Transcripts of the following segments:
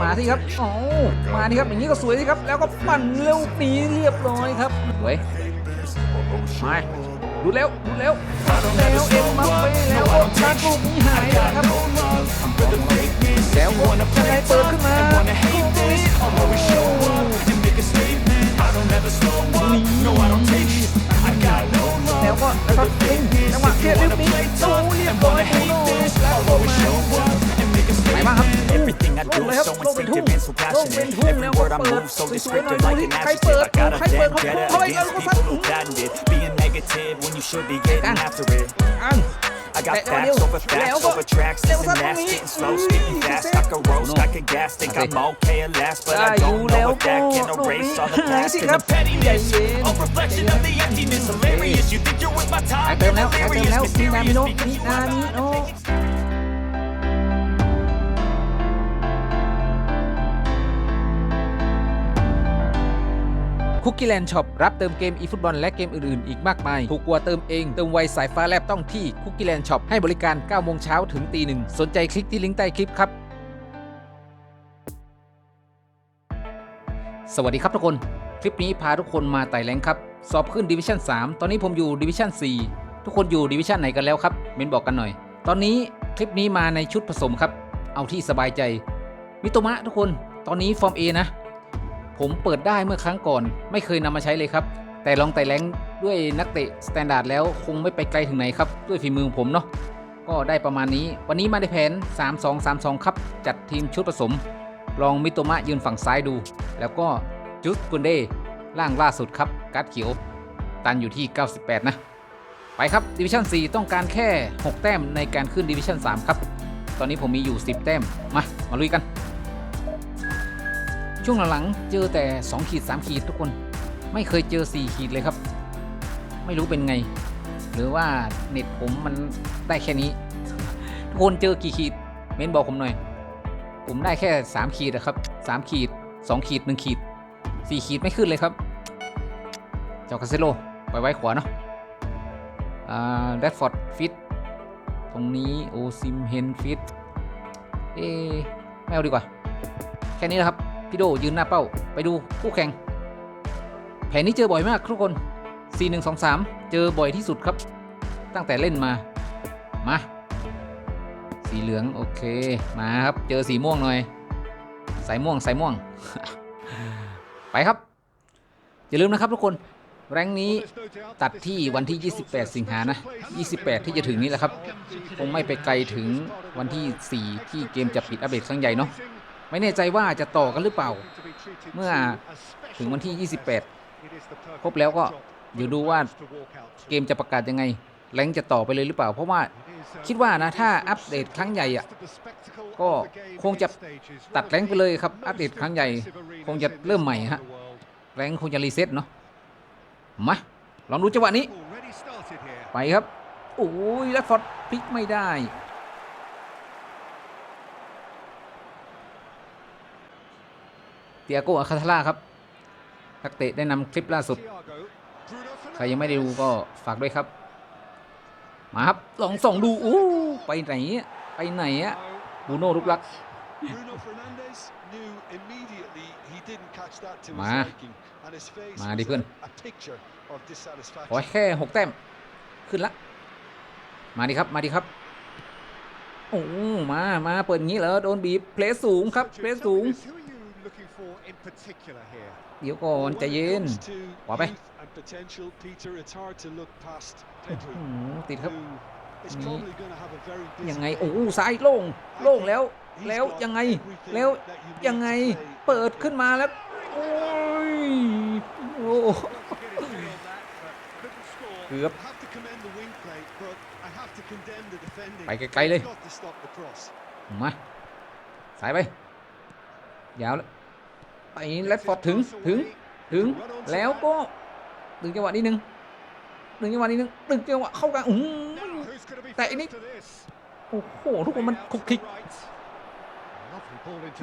มาที่ครับโอ้มาที่ครับอย่างนี้ก็สวยสิครับ แล้วก็ปั่นเร็วหนีเรียบร้อยครับสวยมาดูเร็วดูเร็วแล้วเอ็มมาเป้แล้วก็ชาร์จลูกนี้หายนะครับแล้วก็ยังไงเปิดขึ้นมาลูกนี้โอ้โหแล้วก็แล้วก็เล่นจังหวะเทียบลูกนี้โอ้เรียบร้อยบูโน่แล้วก็มา ไหนบ้างครับ Everything I ล do งเลย is ครับ so ลงเป็นทุ่ง instinctive and so ลงเป็น passionate. ทุ่ง Every แล้วก็ word I เปิด move so สวยๆหน่อย descriptive ดู like ที่ an ใครเปิด adjective. I got a ใครเปิด vendetta เข้าไปแล้ว against ก็ซัด people who patented being negative when you should be getting after it. อัน I got แต่เร็ว facts over แล้ว facts ก็ over tracks, เร็ว this ซัด and ตรง that, นี้ spitting slow, spitting fast. I could roast, I could gas, think I'm okay at last, but I ได้อยู่ don't แล้ know ว if ก็ that can ลูก erase นี้ all the หาย past สิ and ครั the บใจ pettiness. เย็น A reflection of the emptiness, hilarious. You think you're worth my หาย time? เติม You're แล้วหายเติม delirious, แล้วมีนามิ mysterious โนะ because มี you นา are มิ not โนะ คุกกี้แลนด์ช็อปรับเติมเกมอีฟุตบอลและเกมอื่นๆ อีกมากมาย ถูกกว่าเติมเอง เติมไวสายฟ้าแลบต้องที่คุกกี้แลนด์ช็อปให้บริการ 9 โมงเช้าถึงตีหนึ่งสนใจคลิกที่ลิงก์ใต้คลิปครับ สวัสดีครับทุกคน คลิปนี้พาทุกคนมาไต่แรงครับ สอบขึ้นดิวิชั่น3 ตอนนี้ผมอยู่ดิวิชั่น4 ทุกคนอยู่ดิวิชั่นไหนกันแล้วครับ เมนบอกกันหน่อย ตอนนี้คลิปนี้มาในชุดผสมครับ เอาที่สบายใจ มิโตมะทุกคน ตอนนี้ฟอร์ม A นะ ผมเปิดได้เมื่อครั้งก่อน ไม่เคยนำมาใช้เลยครับ แต่ลองไต่แรงด้วยนักเตะสแตนดาร์ดแล้วคงไม่ไปไกลถึงไหนครับ ด้วยฝีมือของผมเนาะก็ได้ประมาณนี้ วันนี้มาในแผน 3-2-3-2 ครับ จัดทีมชุดผสม ลองมิโตมะยืนฝั่งซ้ายดู แล้วก็จุสกุนเดล่างล่าสุดครับการ์ดเขียว ตันอยู่ที่ 98 นะ ไปครับดิวิชั่น4 ต้องการแค่ 6 แต้มในการขึ้นดิวิชั่น3 ครับ ตอนนี้ผมมีอยู่ 10 แต้ม มา มาลุยกัน ช่วงหลังๆเจอแต่ 2 ขีด 3 ขีดทุกคน ไม่เคยเจอ 4 ขีดเลยครับ ไม่รู้เป็นไง หรือว่าเน็ตผมมันได้แค่นี้ ทุกคนเจอกี่ขีด เม้นบอกผมหน่อย ผมได้แค่ 3 ขีดนะครับ 3 ขีด 2 ขีด 1 ขีด 4 ขีดไม่ขึ้นเลยครับ เจ้าคาเซโลไปไว้ขวาเนาะอ่าแรดฟอร์ดฟิตตรงนี้โอซิมเฮนฟิตเอ๊ะไม่เอาดีกว่า แค่นี้นะครับ พี่โดยืนหน้าเป้า ไปดูคู่แข่ง แผนนี้เจอบ่อยมากทุกคน 4 1 2 3 เจอบ่อยที่สุดครับ ตั้งแต่เล่นมา มา สีเหลืองโอเค มาครับ เจอสีม่วงหน่อยสายม่วงสายม่วง ไปครับ อย่าลืมนะครับทุกคน แรงนี้ตัดที่วันที่ 28 สิงหานะ 28 ที่จะถึงนี้แหละครับ คงไม่ไปไกลถึงวันที่ 4 ที่เกมจะปิดอัปเดตครั้งใหญ่เนาะ ไม่แน่ใจว่าจะต่อกันหรือเปล่า เมื่อถึงวันที่ 28ครบแล้วก็เดี๋ยวดูว่าเกมจะประกาศยังไงแรงจะต่อไปเลยหรือเปล่า เพราะว่าคิดว่านะถ้าอัปเดตครั้งใหญ่อะก็คงจะตัดแรงไปเลยครับ อัปเดตครั้งใหญ่ คงจะเริ่มใหม่ฮะแรงคงจะรีเซ็ตเนาะมาลองดูจังหวะนี้ ไปครับโอ้ยแล้วฟอร์ดพลิกไม่ได้ เตียโกอาคาทาล่าครับนักเตะได้นำคลิปล่าสุด ใครยังไม่ได้ดูก็ฝากด้วยครับ มาครับลองส่องดูอู้ไปไหนอะไปไหนอะบูโน่ลุกลัก มา มาดิเพื่อนขอแค่หกแต้ม ขึ้นละ มาดิครับ มาดิครับ โอ้ มา มา เปิดอย่างนี้เหรอ โดนบีบ เพลสสูงครับ เพลสสูง เดี๋ยวก่อนใจเย็นขวาไปอื้อหือติดครับนี่ยังไงโอ้ซ้ายโล่งโล่งแล้ว แล้วยังไงแล้วยังไงเปิดขึ้นมาแล้วโอ้ยโอ้เกือบไปไกลๆเลยมาสายไปยาวแล้ว ไปแรดฟอร์ดถึงถึงถึงแล้วก็ดึงจังหวะนิดนึงดึงจังหวะนิดนึงดึงจังหวะเข้ากลางอื้อหือแต่อันนี้โอ้โหทุกคนมันคลุกคลิก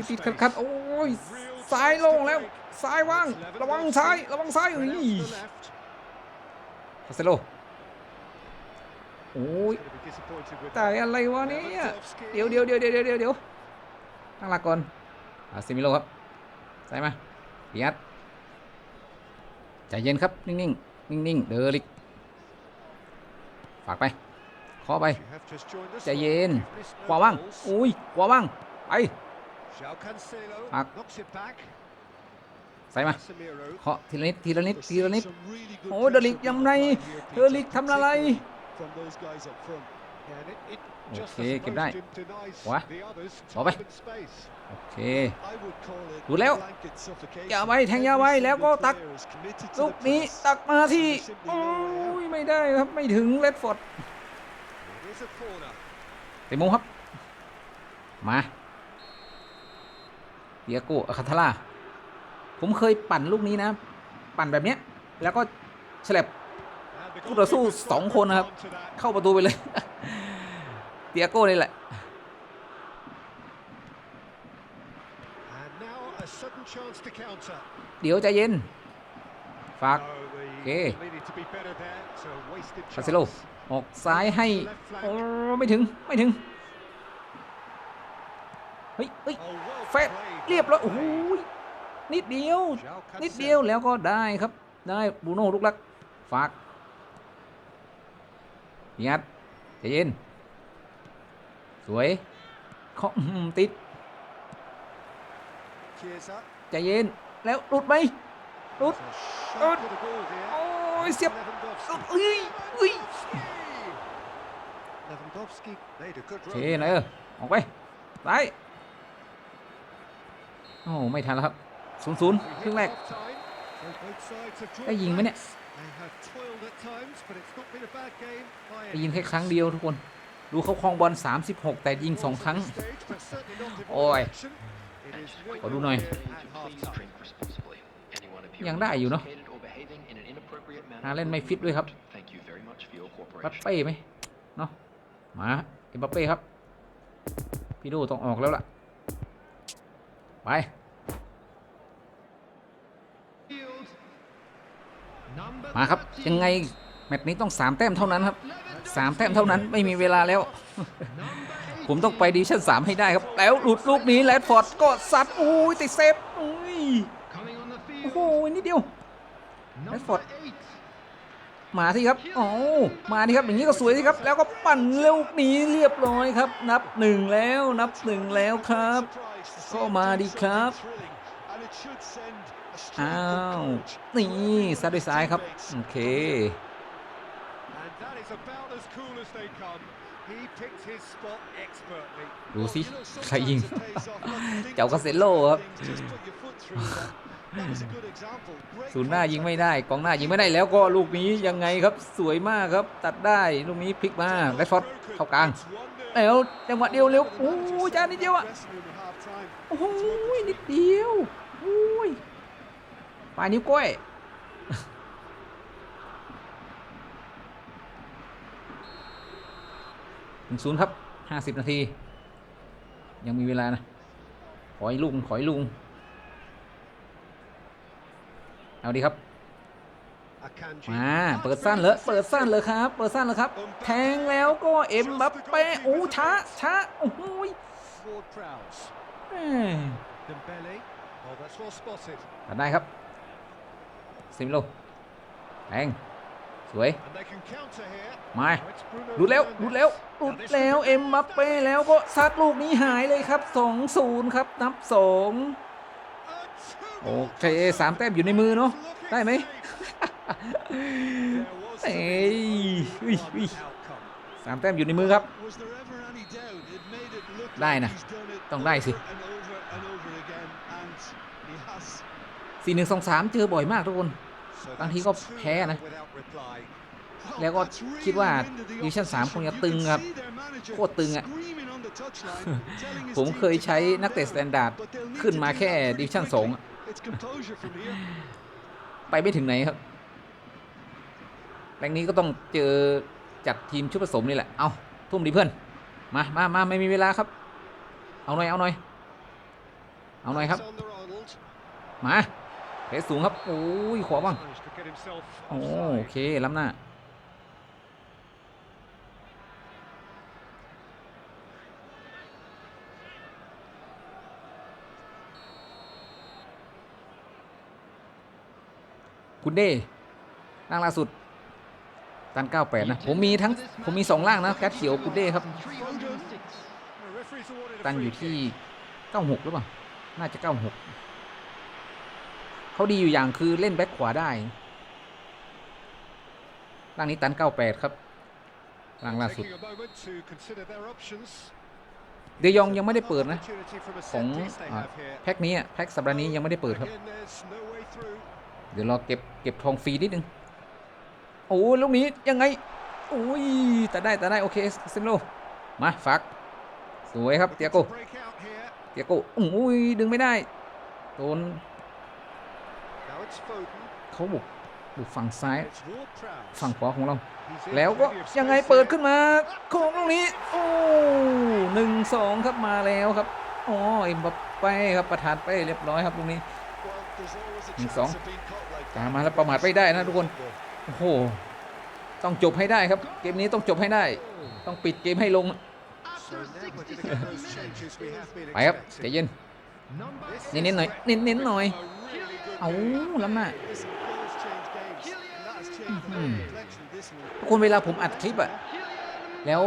ติดขัดๆโอ้ยซ้ายลงแล้วซ้ายว่างระวังซ้ายระวังซ้ายอุ้ยคาเซโลโอ้ยแต่อะไรวะเนี่ยเดี๋ยวเดี๋ยวเดี๋ยวเดี๋ยวเดี๋ยวเดี๋ยวตั้งหลักก่อนอาซิมิโลครับ ใส่มาเปียดใจเย็นครับ นิ่งๆนิ่งๆเดอลิกฝากไปเคาะไปใจเย็นขวาว่างอุ้ยขวาว่างไปอักใส่มาเคาะทีละนิดทีละนิดทีละนิดโอ้เดอลิกยังไงเดอลิกทำอะไร โอเคเก็บได้ขวาต่อไปโอเคดูดูแล้แล้ววายยาววไว้ไว้แทแทงงาววยายไว้ไว้แล้แล้ววก็ก็ตัตักกลูลูกกนี้นี้ตักมาที่โอ้โอ้ยยไม่ได้ครับไม่ถึงเลดฟอร์ดเตะมุมครับมาเดียโกอาคาทาล่าผมเคยปั่นลูกนี้นะ ปั่นแบบเนี้ยแล้วก็ฉลับคู่ต่อสู้สองคนนะครับ เข้าประตูไปเลย เดียโก้นี่แหละ เดี๋ยวใจเย็น ฝากโอเคคาเซโลออกซ้ายให้โอ้ไม่ถึงไม่ถึง เฮ้ยเฮ้ยเฟสเรียบร้อยโอ้โหยนิดเดียว นิดเดียวแล้วก็ได้ครับ ได้บูโน่ลูกลัก ฝากยัดใจเย็น สวยเคาะอื้อหือติดใจเย็นแล้วหลุดไหมรุดรุรุดดโอ้โอ้ยยเสีเสียยบบรุดเอ้ยเอ้ยโอโอเคเคนะนะเออออกไปไปโอ้ไม่ทันแล้วครับศูนย์ศูนย์ครึ่งแรกได้ยิงไหมเนี่ยได้ยิงแค่ครั้งเดียวทุกคน ดูเขาครองบอล 36 แต่ยิง 2 ครั้ง โอ้ย ขอดูหน่อย ยังได้อยู่เนอะฮาเล่นไม่ฟิตด้วยครับปัปเป้ไหมเนาะ มาเอ็มบัปเป้ครับ พี่ดูต้องออกแล้วล่ะ ไปมาครับ ยังไง แมตช์นี้ต้อง 3 แต้มเท่านั้นครับ 3แต้มเท่านั้นไม่มีเวลาแล้ว ผมต้องไปดิชั่น3ให้ได้ครับ แล้วหลุดลูกนี้แรดฟอร์ดก็ซัดอุ้ยติดเซฟอุ้ยโอ้โหนิดเดียวแรดฟอร์ดมาสิครับโอ้มาดิครับอย่างนี้ก็สวยสิครับ แล้วก็ปั่นลูกนี้เรียบร้อยครับ นับหนึ่งแล้วนับหนึ่งแล้วครับ ก็มาดิครับอ้าวนี่ซัดด้วยซ้ายครับ โอเค ดูสิใครยิง เจ้ากาเซโลครับศูนย์หน้ายิงไม่ได้กองหน้ายิงไม่ได้แล้วก็ลูกนี้ยังไงครับสวยมากครับ ตัดได้ลูกนี้พลิกมาแรดฟอร์ดเข้ากลางแล้วจังหวะเดียวเร็วโอ้ยจานนิดเดียวอะโอ้โหนิดเดียวโอ้ยปลายนิ้วก้อย นึ่งศูนย์ครับห้าสิบนาที ยังมีเวลานะ ขอให้ลุงขอให้ลุง เอาดีครับมาเปิดสั้นเลยเปิดสั้นเลยครับ เปิดสั้นเลยครับ แทงแล้วก็เอ็มบัปเป้โอ้ช้าช้าโอ้โหยแม่ตัดได้ครับซิมโลแทง สวยมาหลุดแล้วหลุดแล้วหลุดแล้วเอ็มบัปเป้แล้วก็ซัดลูกนี้หายเลยครับ2-0ครับนับ2โอเคสามแต้มอยู่ในมือเนาะได้ไหมเอ้ยอุ้ยอุ้ยสามแต้มอยู่ในมือครับ ได้นะ ต้องได้สิสี่หนึ่งสองสามเจอบ่อยมากทุกคนบางทีก็แพ้นะ แล้วก็คิดว่าดิวิชั่น3คงจะตึงครับ โคตรตึงอะผมเคยใช้นักเตะสแตนดาร์ดขึ้นมาแค่ดิวิชั่น2อะไปไม่ถึงไหนครับแรงนี้ก็ต้องเจอจัดทีมชุดผสมนี่แหละ เอาทุ่มดีเพื่อน มามามาไม่มีเวลาครับ เอาหน่อย เอาหน่อย เอาหน่อยครับ มาเพสสูงครับ โอ้ยขวาบ้าง โอเคล้ำหน้าคุณเด้ร่างล่าสุดตันปดนะ ผมมีทั้ง ผมมีสองล่างนะแคทเขียวกุดเด้ครับ ตันอยู่ที่เก้าหกหรือเปล่า น่าจะเก้าหกเขาดีอยู่อย่างคือเล่นแบ็คขวาได้ ร่างนี้ตัน 98 ครับร่างล่าสุด เดยองยังไม่ได้เปิดนะ ของอ่าแพ็คนี้อะแพ็คสัปดาห์นี้ยังไม่ได้เปิดครับ เดี๋ยวรอเก็บเก็บทองฟรีนิดนึง โอ้ลูกนี้ยังไง โอ้ยแต่ได้แต่ได้โอเคซิมโลมาฟัก สวยครับเตียโกเตียโกโอ้ยดึงไม่ได้โดนเขาบุก บุกฝั่งซ้าย ฝั่งขวาของเรา แล้วก็ยังไงเปิดขึ้นมาของลูกนี้ โอ้หนึ่งสองครับมาแล้วครับอ๋อเอ็มบัปเป้ครับประธานเป้เรียบร้อยครับลูกนี้หนึ่งสองตามมาแล้วประมาทไม่ได้นะทุกคนโอ้โหต้องจบให้ได้ครับ เกมนี้ต้องจบให้ได้ ต้องปิดเกมให้ลงไปครับใจเย็นเน้นๆหน่อยเน้นๆหน่อยเอาล้ำหน้าทุก คนเวลาผมอัดคลิปอะแล้ว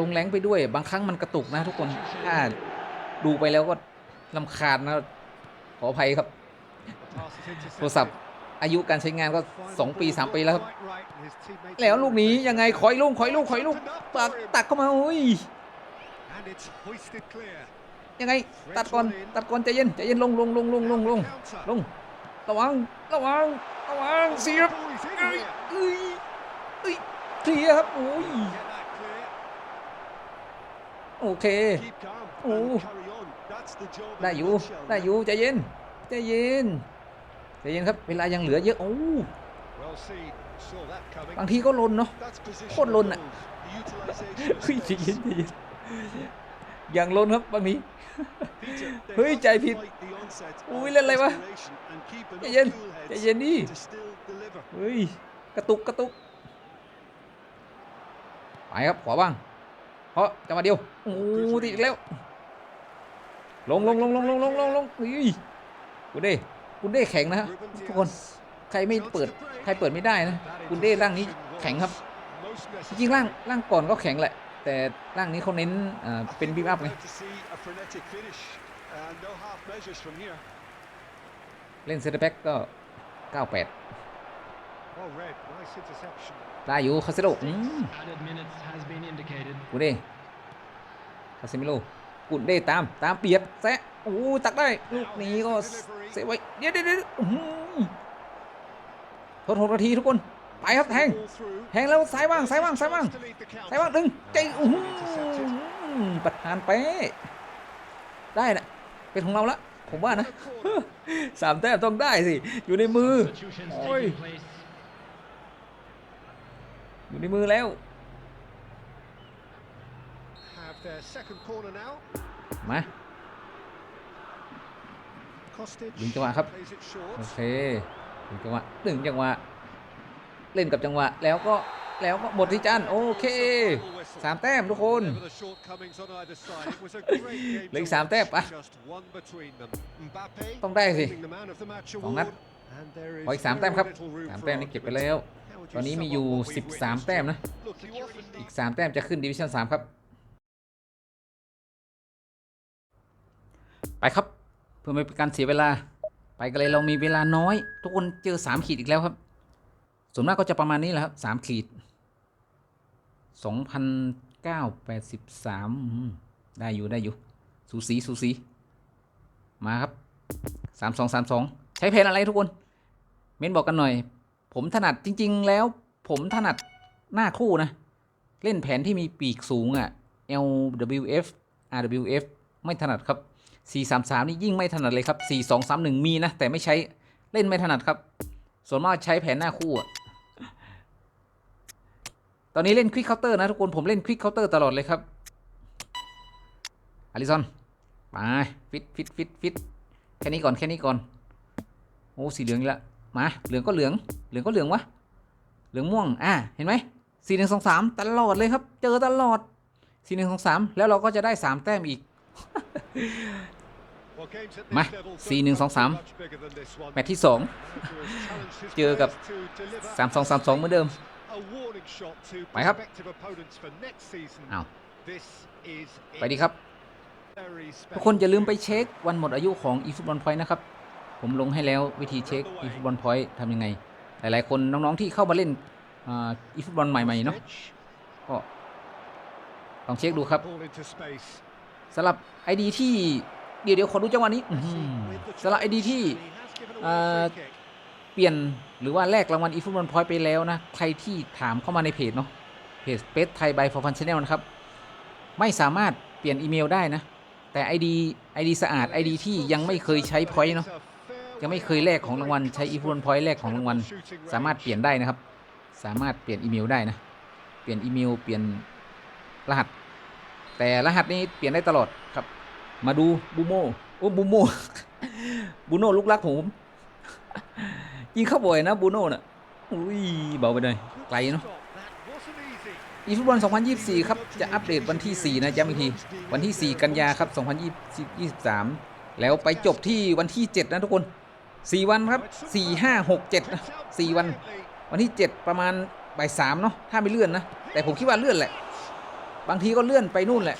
ลงแรงไปด้วย บางครั้งมันกระตุกนะทุกคนถ้าดูไปแล้วก็ลำคาญนะ ขออภัยครับ โทรศัพท์อายุการใช้งานก็ 2 ปี 3 ปีแล้วครับ แล้วลูกนี้ยังไงขอยลูกขอยลูกขอยลูกตักตักเข้ามาโอ้ยยังไง ตัดก่อนตัดก่อนใจเย็นใจเย็นลงลงลงลงลงลงลงระวังระวังระวังเสียบ เอ้ยเอ้ยเคลียร์ครับโอ้ยโอเคโอ้ได้อยู่ได้อยู่ใจเย็นใจเย็นใจเย็นครับเวลายังเหลือเยอะโอ้บางทีก็ลนเนาะโคตรลนอะเฮ้ยใจเย็นใจเย็นอย่างลนครับบางทีเฮ้ยใจผิดอุ้ยเล่นอะไรวะใจเย็นใจเย็นดิเฮ้ย กระตุกกระตุกไปครับขวาบ้าง เพราะจังหวะเดียวโอ้ติดอีกแล้ว ลงลงลงลงลงลงลงลงอุ้ยคุณเด้คุณเด้แข็งนะฮะทุกคนใครไม่เปิดใครเปิดไม่ได้นะคุณเด้ร่างนี้แข็งครับจริงๆร่างร่างก่อนก็แข็งแหละ แต่ร่างนี้เขาเน้นอ่าเป็นบีบอัพไงเล่นเซนเตอร์แบ็กก็ 98 ได้อยู่คาเซโลอืม Added minutes has been indicated. กูเด้คาเซมิโลกุนเด้ตามตามเปียดแซะโอ้ตักได้ลูกนี้ก็เซฟไว้เดี๋ยวเดี๋ยวเดี๋ยวอื้อหือทดหกนาทีทุกคนไปครับแทงแทงแล้วซ้ายว่างซ้ายว่างซ้ายว่างซ้ายว่างดึงใจอื้อหือประธานเป๊ะได้นะเป็นของเราละผมว่านะสามแต้มต้องได้สิอยู่ในมือ Substitutions Oi. taking place. อยู่ในมือแล้ว have their second corner now. มา Kostic ดึงจังหวะครับ plays it short. โอเคดึงจังหวะดึงจังหวะ เล่นกับจังหวะ แล้วก็แล้วก็หมดที่จันโอเคสามแต้มทุกคน Whatever the shortcomings on either side, it was a great game เหลือ to อีกสาม watch. แต้มปะ Just one between them. Mbappe ต้องได้สิ winning the man of the match สองนัด award. And there is ขออีกสามแต้มครับ very little room สาม for แต้มนี่เก็บไป argument. แล้ว How would ตอนนี้มีอยู่ 13 แต้มนะ อีก 3 แต้มจะขึ้นดิวิชั่น 3 ครับ ไปครับ เพื่อไม่เป็นการเสียเวลา ไปกันเลยเรามีเวลาน้อย ทุกคนเจอ 3 ขีดอีกแล้วครับ ส่วนมากก็จะประมาณนี้แหละครับ 3 ขีด 2,983อืมได้อยู่ได้อยู่ สูสีสูสี มาครับ 3232 ใช้เพนอะไรทุกคน เม้นบอกกันหน่อย ผมถนัดจริง ๆ แล้วผมถนัดหน้าคู่นะ เล่นแผนที่มีปีกสูงอะ่ะ LWF RWF ไม่ถนัดครับ 433 นี่ยิ่งไม่ถนัดเลยครับ 4231 มีนะ แต่ไม่ใช้เล่นไม่ถนัดครับ ส่วนมากใช้แผนหน้าคู่อะตอนนี้เล่นควิกเคาน์เตอร์นะทุกคนผมเล่นควิกเคาน์เตอร์ตลอดเลยครับอาริซอนไปฟิตฟิตฟิตฟิตแค่นี้ก่อนแค่นี้ก่อน โอ้สีเหลืองอีกแล้ว มาเหลืองก็เหลือง เหลืองก็เหลืองวะ เหลืองม่วง อ่า เห็นไหมสี่หนึ่งสองสามตลอดเลยครับ เจอตลอดสี่หนึ่งสองสามแล้วเราก็จะได้สามแต้มอีก มา this level 4 1 2 3 much bigger than this one. แมตช์ที่2 Manager has challenged his เจอกับ players to deliver 3 2 3 2เหมือนเดิม ไปครับ prospective opponents for next season. อ้าไปดีครับ ทุกคนอย่าลืมไปเช็ควันหมดอายุของ eFootball Point นะครับ ผมลงให้แล้ววิธีเช็ค eFootball Point ทำยังไง หลาย ๆ คนน้อง ๆ ที่เข้ามาเล่นอ่า eFootball ใหม่ ๆ เนาะ Pitch. ก็ลองเช็คดูครับ Ball into space. สำหรับ ID ที่เดี๋ยวเดี๋ยวขอดูจังหวะนี้อื้อหือ With the สำหรับ chance, ID ที่ and he has given away อ่า a free kick. เปลี่ยนหรือว่าแลกรางวัล eFootball Point ไปแล้วนะ ใครที่ถามเข้ามาในเพจเนาะเพจเ e สไทยบายฟอร์ฟันชแนลนะครับ ไม่สามารถเปลี่ยนอีเมลได้นะ แต่ ID ID สะอาด ID ที่ยังไม่เคยใช้ point เนาะ ยังไม่เคยแลกของรางวัลใช้ eFootball Point แลกของรางวัลสามารถเปลี่ยนได้นะครับ สามารถเปลี่ยนอีเมลได้นะ เปลี่ยนอีเมลเปลี่ยนรหัส แต่รหัสนี้เปลี่ยนได้ตลอดครับ มาดูบูโมโอ้บูโมบูโน่ลูกรักผมยิงเข้าบ่อยนะบูโน่น่ะอุ้ยเบาไปหน่อยไกลเนาะอีฟุตบอล 2024 ครับ จะอัปเดตวันที่ 4 นะย้ำอีกที วันที่ 4 กันยาครับ 2023 แล้วไปจบที่วันที่ 7 นะทุกคน 4วันครับ4 5 6 7นะ4วัน วันที่7ประมาณบ่าย3เนาะถ้าไม่เลื่อนนะ แต่ผมคิดว่าเลื่อนแหละ บางทีก็เลื่อนไปนู่นแหละ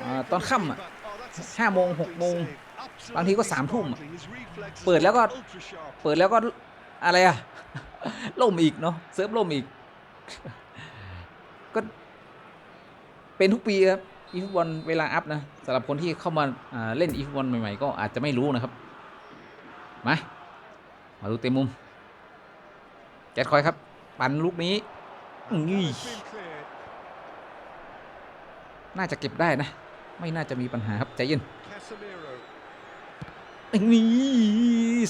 อตอนค่ำอะ but, oh, that's a 5โมง6โมงบางทีก็3ทุ่มเปิดแล้วก็เปิดแล้วก็อะไรอะล่มอีกเนาะเซิร์ฟล่มอีก ก็เป็นทุกปีครับอีฟุตบอลเวลาอัพนะสำหรับคนที่เข้ามาอ่าเล่นอีฟุตบอลใหม่ๆ ก็อาจจะไม่รู้นะครับ มา มาดูเต็มมุม แจ็ดคอยครับ ปันลูกนี้อุ้ย Has been cleared. น่าจะเก็บได้นะ ไม่น่าจะมีปัญหาครับ ใจเย็นนี่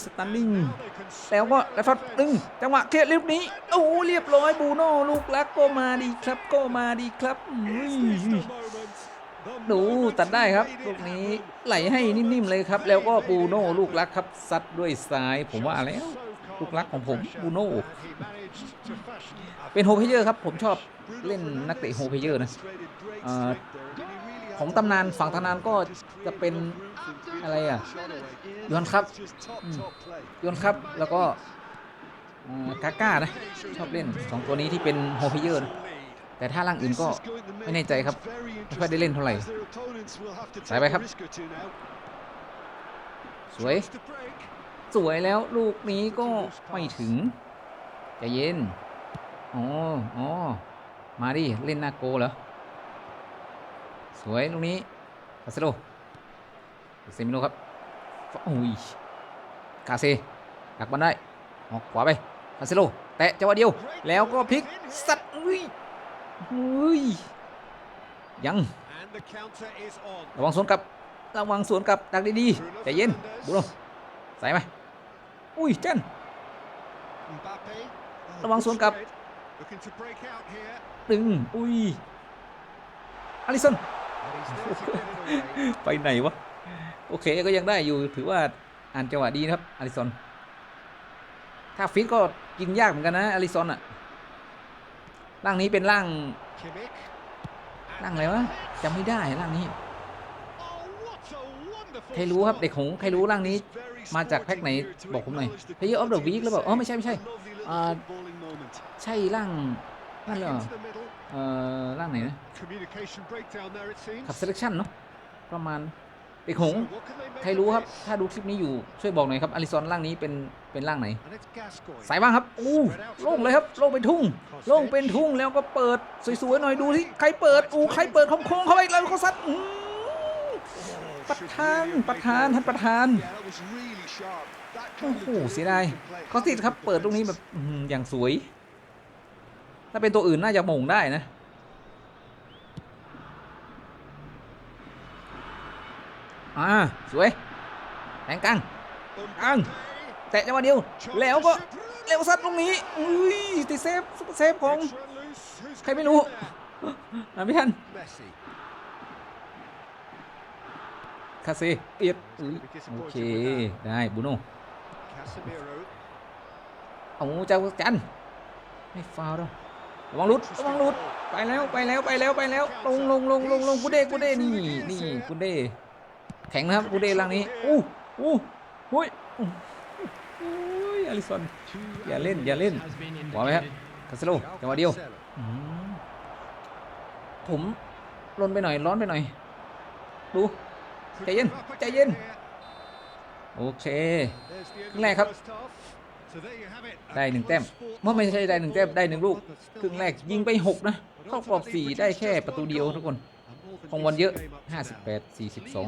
สตันนิงแล้วก็แล้วฟัด the ตึงจังหวะเคลียร์ลูกนี้ โอ้เรียบร้อยบูโน่ลูกรักก็มาดีครับก็มาดีครับ ดูตัดได้ครับลูกนี้ไหลให้นิ่มๆเลยครับ แล้วก็บูโน่ลูกรักครับซัดด้วยซ้าย ผมว่าแล้วลูกรักของผมบูโน่เป็นโฮเพเยอร์ครับผมชอบเล่นนักเตะโฮเพเยอร์นะของตำนานฝั่งตำนานก็จะเป็นอะไรอะยอนครับยอนครับแล้วก็กาก้านะชอบเล่นสองตัวนี้ที่เป็นโฮเพเยอร์นะ แต่ถ้าร่างอื่นก็ไม่แน่ใจครับไม่ค่อยได้เล่นเท่าไหร่ใส่ไปครับ สวย to break. สวยแล้วลูกนี้ก็ไม่ถึงใจเย็นอ๋ออ๋อมาดิ เล่นหน้าโกเหรอ สวยลูกนี้คาเซโลเซมิโนครับโอ้ยคาเซดักบอลได้ ออกขวาไปคาเซโลแตะจังหวะเดียว แล้วก็พลิก สัตว์อุ้ย อุ้ยยัง And the counter is on. ระวังสวนกลับระวังสวนกลับดักดีๆใจเย็นบุโรใส่ไหมอุ้ยเจน Mbappe. ระวังสวนกลับ Looking to break out here. ดึงอุ้ยอลิสัน But he's there to get it away. ไปไหนวะโอเคก็ยังได้อยู่ถือว่าอ่านจังหวะดีนะครับอลิสันถ้าฟิตก็กินยากเหมือนกันนะอลิสันอะ ร่างนี้เป็นร่าง Kimmich. ร่างอะไรวะจำไม่ได้ร่างนี้ Oh, what a wonderful ใครรู้ครับ stop. เด็กหงส์ใครรู้ร่างนี้ มาจากแพ็กไหนบอกผมหน่อย Player of the Week หรือเปล่าอ๋อไม่ใช่ไม่ใช่อ่าใช่ร่างนั่นเหรอ Into the middle. เอ่อร่างไหนนะ Communication breakdown there it seems. ขับ selection เนาะประมาณ เด็กหงใครรู้ครับ ถ้าดูคลิปนี้อยู่ช่วยบอกหน่อยครับอลิซอนร่างนี้เป็นเป็นร่างไหน สายบ้างครับ อู้โล่งเลยครับ โล่งเป็นทุ่ง โล่งเป็นทุ่งแล้วก็เปิดสวยๆหน่อยดูที่ใครเปิด อู้ใครเปิดโค้งเข้าไปแล้วก็ซัดอื้อประธานประธานท่านประธานโอ้โหเสียดายเขาติดครับเปิดตรงนี้แบบอย่างสวย ถ้าเป็นตัวอื่นน่าจะมงได้นะ อ่าสวยแทงกลางกลางแตะจังหวะเดียวแล้วก็เร็วซัดตรงนี้อุ้ยติดเซฟซุปเปอร์เซฟของใครไม่รู้ do that? อ่าไม่ทันคาเซเอียดโอเคได้บูโนเอาเจ้าจันไม่ฟาวล์แล้วระวังลุดระวังลุดไปแล้วไปแล้วไปแล้วไปแล้วลงลงลงลงลงกูเด้กูเด้นี่นี่กูเด้ แข็งนะครับกูเดลังนี้อู้อู้หุ้ยอู้อุ้ยอลิสัน Two Yeah, Lin, yeah, evidence Lin. has been ขวาไหมครับ indicated. คาสโลจังหวะเดียวอืมผมลนไปหน่อยร้อนไปหน่อย ดูใจเย็นใจเย็นโอเคครึ่งแรกครับ ได้หนึ่งแต้มเมื่อไม่ใช่ได้หนึ่งแต้มได้หนึ่งลูกครึ่งแรกยิงไปหกนะเข้ากรอบสี่ได้แค่ประตูเดียวทุกคน ของวันเยอะ 58 42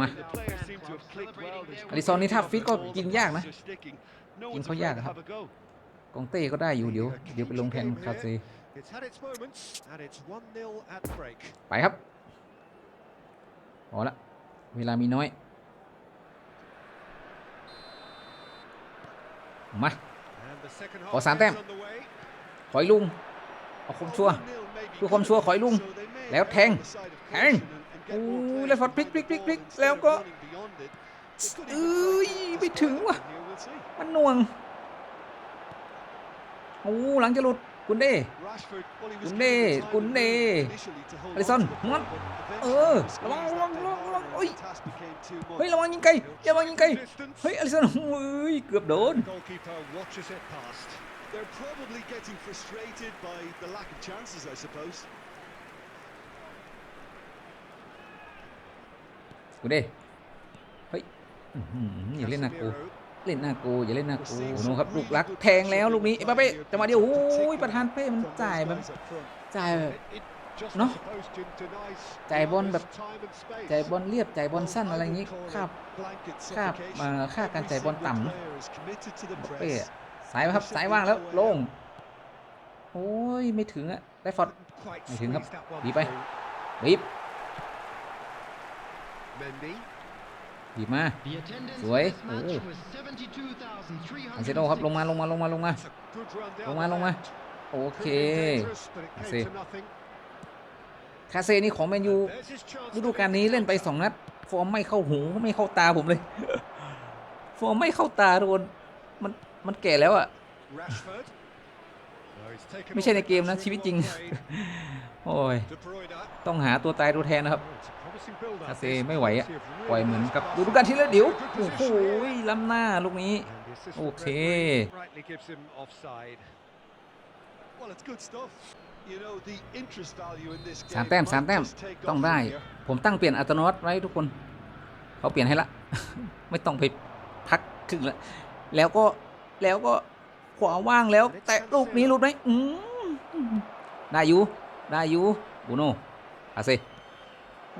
มาอลิซอนนี่ถ้าฟิตก็กินยากนะ กินเขายากอะครับ กองเต้ก็ได้อยู่เดี๋ยว เดี๋ยวไปลงแทนคาเซไปครับพอละ เวลามีน้อย มา ขอสามแต้ม is underway. ขอลุง เอาคมชัวร์เพื่อความชัวขอให้ลุง แล้วแทงแทงโอ้ยแล้วฟอดพลิกพลิกพลิกพลิกแล้วก็เอ้ยไม่ถึงว่ะ มันหน่วงโอ้หลังจะหลุดกุนเด้กุนเด้กุนเด้อลิสันม้นเออระวังระวังระวังระวังโอ้ยเฮ้ยระวังยิงไกลระวังยิงไกลเฮ้ยอลิสันเฮ้ยเกือบโดน They're probably getting frustrated by the lack of chances, I suppose. กุนเด้เฮ้ยอย่าเล่นหน้ากู เล่นหน้ากูอย่าเล่นหน้ากูโน่ครับลูกรักแทงแล้วลูกนี้เอ็มบัปเป้จังหวะเดียวโอ้ยประธานเป้มันจ่ายแบบจ่ายแบบเนอะจ่ายบอลแบบจ่ายบอลเรียบจ่ายบอลสั้นอะไรอย่างงี้คาบคาบมาค่าการจ่ายบอลต่ำนะเป้ สายมาครับสายว่างแล้วโล่งโอ้ยไม่ถึงอะได้ฟอร์ดไม่ถึงครับดีไปบีบ Mendy. บีบมา The attendance Rồi. for this match Ồ. was 72,306. อันเซโดครับลงมาลงมาลงมาลงมา That's a good run down ลงมา the ลงมา left. โอเค Could be dangerous, but it came See. to nothing. คาเซนี่ของแมนยู There's his chance ฤ to ดู make กาล it นี้เล่นไป counter. สองนัดฟอร์มไม่เข้าหูไม่เข้าตาผมเลย ฟอร์มไม่เข้าตาทุกคนมัน มันแก่แล้วอะ Rashford. Oh, he's taken ไม่ใช่ on ใน the เกมนะ pressure ชีวิต in จริง one play. โอ้ย De Bruyne. ต้องหาตัวตายตัวแทนนะครับ Oh, it's a promising build-up. คาเซ This ไม่ไหวอะ plenty of ปล่อย really เหมือน nice กับ passes. ดูดูกันทีละเดี๋ยว Very good โอ้โห position here. ล้ำหน้าลูกนี้ And the assistant Okay. referee rightly gives him offside. Well, it's good stuff. You know, the interest value in this สาม game แต้มสาม might แต้ม just take ต้อง off ได้ from here. ผมตั้งเปลี่ยนอัตโนมัติไว้ทุกคนเขาเปลี่ยนให้ละ ไม่ต้องไปพักครึ่งละแล้วก็ แล้วก็ขวาว่างแล้ว แต่ลูกนี้หลุดไหมอืมได้อยู่ได้อยู่บูโน่อาเซ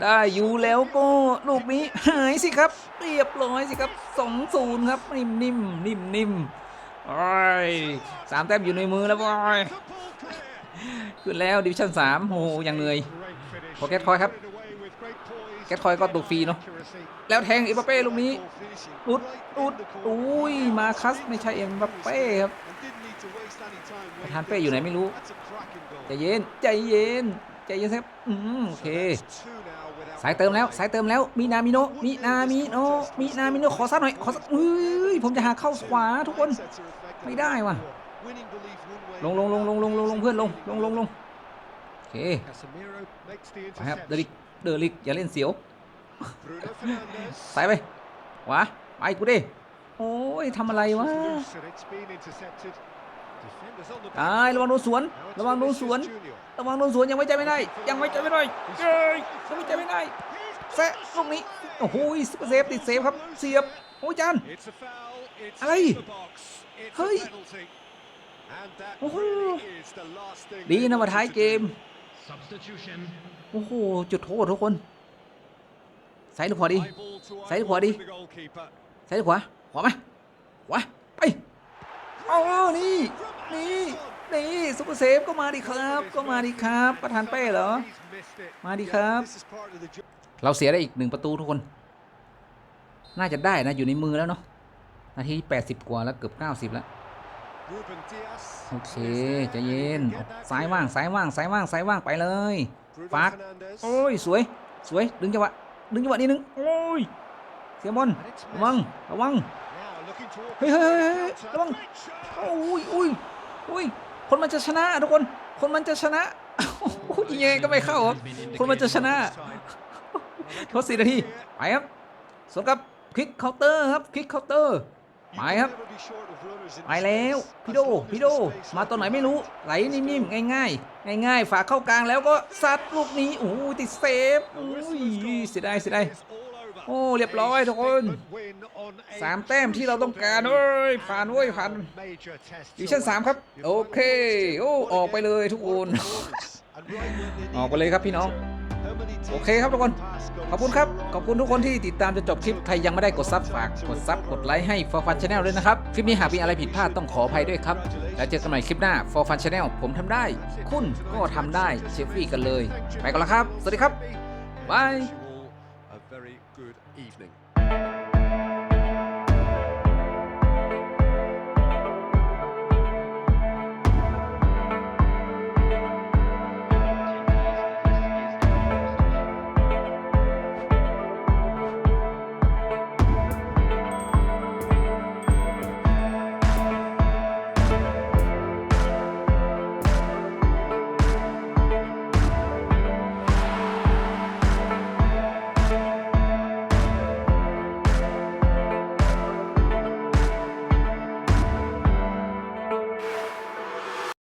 ได้อยู่แล้วก็ลูกนี้หายสิครับ เรียบร้อยสิครับสองศูนย์ครับ นิ่มนิ่มนิ่มนิ่มๆโอ้ยสามแต้มอยู่ในมือแล้วบอยขึ้นแล้วดิวิชั่นสามโอ้โหยังเหนื่อย Great finish. ขอแก๊สคอยครับ แก๊สคอยก็ตกฟรีเนอะแล้วแทงเอ็มบัปเป้ลูกนี้ Ball finishing รุด right รุดอุ้ยมาคัสไม่ใช่เอ็มบัปเป้ครับประธานเป้อยู่ไหนไม่รู้ใจเย็นใจเย็นใจเย็นครับอืมโอเคสายเติมแล้วสายเติมแล้วมีนามิโนมีนามิโนมีนามิโนขอซัดหน่อยขอซัดเฮ้ยผมจะหาเข้าขวาทุกคนไม่ได้ว่ะลงลงลงลงลงลงลงเพื่อนลงลงลงลงโอเคไปครับเดลิก เดลิกอย่าเล่นเสียว Bruno Fernandes. สายไปขวาไปกูดิ โอ้ยทำอะไรวะ Loose and it's been intercepted. Defenders on the ตายระวังโดนสวน Now it's ระวังโดนสวน Vinicius Junior. ระวังโดนสวนยังไว้ใจไม่ได้ ยังไว้ใจไม่ได้เอ้ยยังไว้ใจไม่ได้แซะลูกนี้ โอ้โหซุปเปอร์เซฟติดเซฟครับ เสียบ โอ้ยจาน It's a foul. It's อะไร in the box. It's a เฮ้ย penalty. And that โอ้โห really is the last thing ดี they นะว่า wanted ท้าย to เก do. ม Substitution. โอ้โห จุดโทษทุกคนซ้ายหรือขวาดี High ball to Sai eyeball quả đi. with the goalkeeper. ซ้ายหรือขวา ขวามขวา ไปอ๋อนี่ นี่ นี่ซุปเปอร์เซฟก็มาดิครับ ก็มาดิครับ ประธานเป้เหรอ มาดิครับ เราเสียได้อีกหนึ่งประตูทุกคน น่าจะได้นะ อยู่ในมือแล้วเนาะ นาที 80 กว่าแล้วเกือบ 90 แล้ว Ruben Dias โอเค is there ใจเย็น and they get that ซ้าย clear. ว่างซ้ายว่างซ้ายว่างซ้ายว่างไปเลย Bruno ฝาก Fernandes. โอ้ยสวยสวยดึงจังหวะดึงจังหวะนิดนึงโอ้ยเสียบอล And it's ระวัง Messi. ระวัง Now looking to เฮ้ยเฮ้ยเฮ้ยเฮ้ย orchestrate ระวัง Great shot. โอ้ยอุ้ยอุ้ยคนมันจะชนะทุกคนคนมันจะชนะโอ้ยยังไงก็ไม่เข้าครับคนมันจะชนะ This time. ทดสี่นาทีไปครับสวนกับควิกเคาน์เตอร์ครับควิกเคาน์เตอร์ ไปครับไปแล้วพี่โดพี่โด มาตัวไหนไม่รู้ไหลนิ่มๆง่ายๆ ง่ายๆ ฝากเข้ากลางแล้วก็ซัดลูกนี้โอ้ติดเซฟอุ้ยเสียดายเสียดายโอ้เรียบร้อยทุกคนสามแต้มที่เราต้องการเว้ยผ่านเว้ยผ่านดิวิชั่น3ครับ โอเค โอ้ออกไปเลยทุกคน ออกไปเลยครับพี่น้อง โอเคครับทุกคน ขอบคุณครับ ขอบคุณทุกคนที่ติดตามจนจบคลิป ใครยังไม่ได้กดซับฝาก กดซับ กดไลค์ให้ For Fun Channel ด้วยนะครับ คลิปนี้หากมีอะไรผิดพลาดต้องขออภัยด้วยครับ แล้วเจอกันใหม่คลิปหน้า For Fun Channel ผมทำได้ คุณก็ทำได้ เชฟฟี่กันเลย ไปกันแล้วครับ สวัสดีครับบาย A very good evening.